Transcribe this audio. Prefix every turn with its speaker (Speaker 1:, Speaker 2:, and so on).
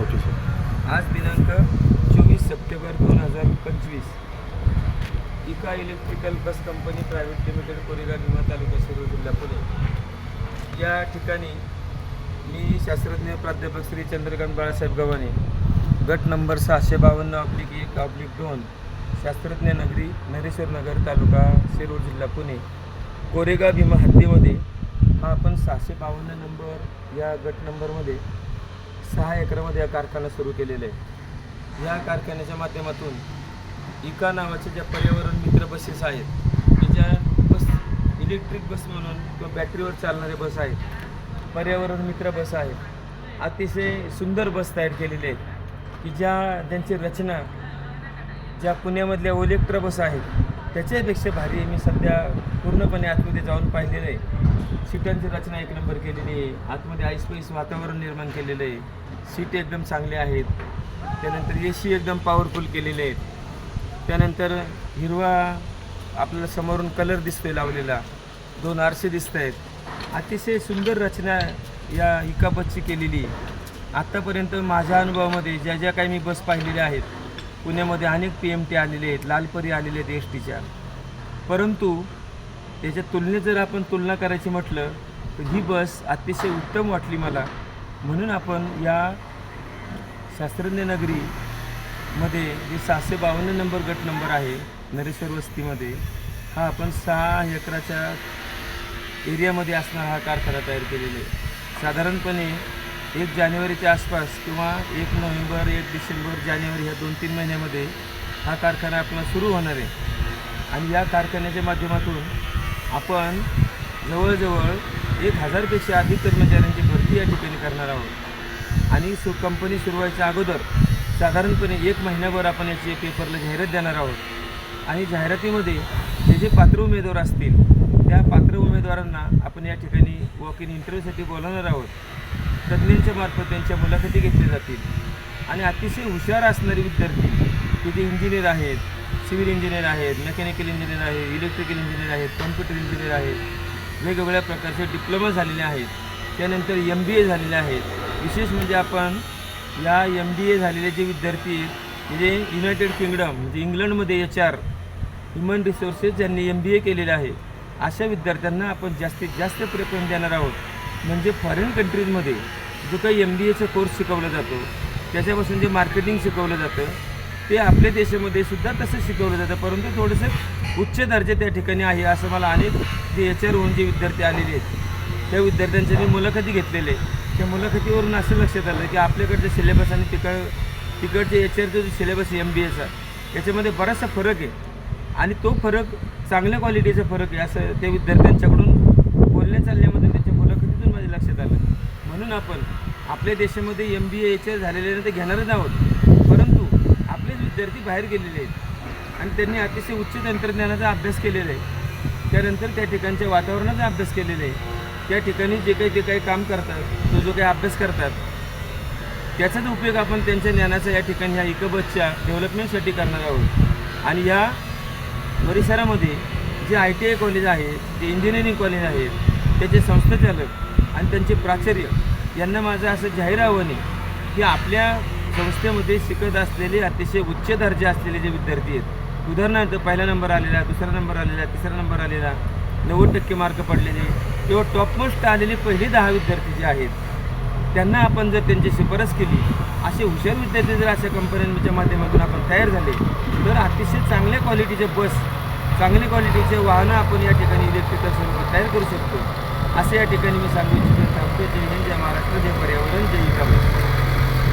Speaker 1: Okay sir
Speaker 2: आज दिनांक चोवीस सप्टेंबर दोन हजार पंचवीस. Eka electrical bus company private limited Koregaon Bhima taluka Shirur जिल्हा पुणे. या ठिकाणी मी शास्त्रज्ञ प्राध्यापक श्री चंद्रकांत बाळासाहेब गव्हाणे गट नंबर सहाशे बावन्न ऑब्लिक एक ऑब्लिक दोन शास्त्रज्ञ नगरी नरेश्वर नगर तालुका शिरूर जिल्हा पुणे. कोरेगाव भीमा हद्दीमध्ये हा आपण सहाशे बावन्न नंबर या गट नंबरमध्ये सहा एकरामध्ये या कारखाना सुरू केलेला आहे. या कारखान्याच्या माध्यमातून इका नावाच्या ज्या पर्यावरण मित्र बसेस आहेत की ज्या बस इलेक्ट्रिक बस म्हणून किंवा बॅटरीवर चालणारे बस आहेत पर्यावरण मित्र बस आहेत अतिशय सुंदर बस तयार केलेले आहेत की ज्या ज्यांची रचना ज्या पुण्यामधल्या ओलेक्ट्रा बस आहेत त्याच्यापेक्षा भारी मी सध्या पूर्णपणे आतमध्ये जाऊन पाहिलेलं आहे. सीटांची रचना एक नंबर केलेली आहे. आतमध्ये आईसपाईस वातावरण निर्माण केलेलं आहे. सीट एकदम चांगले आहेत. त्यानंतर ए सी एकदम पॉवरफुल केलेले आहेत. त्यानंतर हिरवा आपल्याला समोरून कलर दिसतोय लावलेला. दोन आरसे दिसत आहेत. अतिशय सुंदर रचना या इका केलेली आहे. आत्तापर्यंत माझ्या अनुभवामध्ये ज्या ज्या काही मी बस पाहिलेल्या आहेत पुण्यामध्ये अनेक पी एम टी आलेले आहेत लालपरी आलेले आहेत एस टीच्या. परंतु त्याच्या तुलनेत जर आपण तुलना करायची म्हटलं तर ही बस अतिशय उत्तम वाटली मला. म्हणून आपण या शास्त्रज्ञ नगरीमध्ये जे सहाशे बावन्न नंबर गट नंबर आहे नरेश्वर वस्तीमध्ये हा आपण सहा एकराच्या एरियामध्ये असणारा हा कारखाना तयार केलेला आहे. साधारणपणे एक जानेवारीच्या आसपास किंवा एक नोव्हेंबर एक डिसेंबर जानेवारी ह्या दोन तीन महिन्यामध्ये हा कारखाना आपला सुरू होणार आहे. आणि या कारखान्याच्या माध्यमातून आपण जवळजवळ एक हजारपेक्षा अधिक कर्मचाऱ्यांची भरती या ठिकाणी करणार आहोत. आणि सु कंपनी सुरू व्हायच्या अगोदर साधारणपणे एक महिन्याभर आपण याची पेपरला जाहिरात देणार आहोत. आणि जाहिरातीमध्ये जे जे पात्र उमेदवार असतील त्या पात्र उमेदवारांना आपण या ठिकाणी वॉक इन इंटरव्ह्यूसाठी बोलवणार आहोत. तज्ज्ञांच्या मार्फत त्यांच्या मुलाखती घेतल्या जातील. आणि अतिशय हुशार असणारे विद्यार्थी की इंजिनियर आहेत सिव्हिल इंजिनियर आहेत मेकॅनिकल इंजिनियर आहेत इलेक्ट्रिकल इंजिनियर आहेत कॉम्प्युटर इंजिनियर आहेत वेगवेगळ्या प्रकारचे डिप्लोमा झालेले आहेत. त्यानंतर एम बी ए झालेले आहेत. विशेष म्हणजे आपण या एम बी ए झालेले जे विद्यार्थी आहेत म्हणजे युनायटेड किंगडम म्हणजे इंग्लंडमध्ये एच आर ह्युमन रिसोर्सेस ज्यांनी एम बी ए केलेलं आहे. अशा विद्यार्थ्यांना आपण जास्तीत जास्त प्रेफरन्स देणार आहोत. म्हणजे फॉरेन कंट्रीजमध्ये जो काही एम बी एचा कोर्स शिकवला जातो त्याच्यापासून जे मार्केटिंग शिकवलं जातं ते आपल्या देशामध्ये सुद्धा तसं शिकवलं जातं. परंतु थोडंसं उच्च दर्जा त्या ठिकाणी आहे असं मला अनेक जे एच आर होऊन जे विद्यार्थी आलेले आहेत त्या विद्यार्थ्यांच्या मी मुलाखती घेतलेले त्या मुलाखतीवरून असं लक्षात आलं की आपल्याकडचं सिलेबस आणि तिकड तिकडचे एच आरचा जो सिलेबस एम बी एचा याच्यामध्ये बराचसा फरक आहे. आणि तो फरक चांगल्या क्वालिटीचा फरक आहे असं त्या विद्यार्थ्यांच्याकडून बोलण्या चालण्यामधून त्यांच्या मुलाखतीतून माझ्या लक्षात आलं. म्हणून आपण आपल्या देशामध्ये एम बी एच्या एच झालेले ते घेणारच आहोत. परंतु आपलेच विद्यार्थी बाहेर गेलेले आहेत आणि त्यांनी अतिशय उच्च तंत्रज्ञानाचा अभ्यास केलेला आहे. त्यानंतर त्या ठिकाणच्या वातावरणाचा अभ्यास केलेला आहे. त्या ठिकाणी जे काही ते काही काम करतात तो जो काही अभ्यास करतात त्याचाच उपयोग आपण त्यांच्या ज्ञानाचा या ठिकाणी ह्या इकबसच्या डेव्हलपमेंटसाठी करणार आहोत. आणि या परिसरामध्ये जे आय टी आय कॉलेज आहेत जे इंजिनिअरिंग कॉलेज आहेत त्याचे संस्थाचालक आणि त्यांचे प्राचार्य यांना माझं असं जाहीर आव्हान आहे की आपल्या संस्थेमध्ये शिकत असलेले अतिशय उच्च दर्जा असलेले जे विद्यार्थी आहेत उदाहरणार्थ पहिला नंबर आलेला दुसरा नंबर आलेला तिसरा नंबर आलेला नव्वद टक्के मार्क पडलेले किंवा टॉपमोस्ट आलेले पहिले दहा विद्यार्थी जे आहेत त्यांना आपण जर त्यांची शिफारस केली असे हुशार विद्यार्थी जर अशा कंपन्यांच्या माध्यमातून आपण तयार झाले तर अतिशय चांगल्या क्वालिटीचे बस चांगल्या क्वालिटीचे वाहनं आपण या ठिकाणी इलेक्ट्रिकल स्वरूपात तयार करू शकतो. असे या ठिकाणी मी सांगू इच्छितो. थांबतो जय हिंद जय महाराष्ट्र जय पर्यावरण जय विकास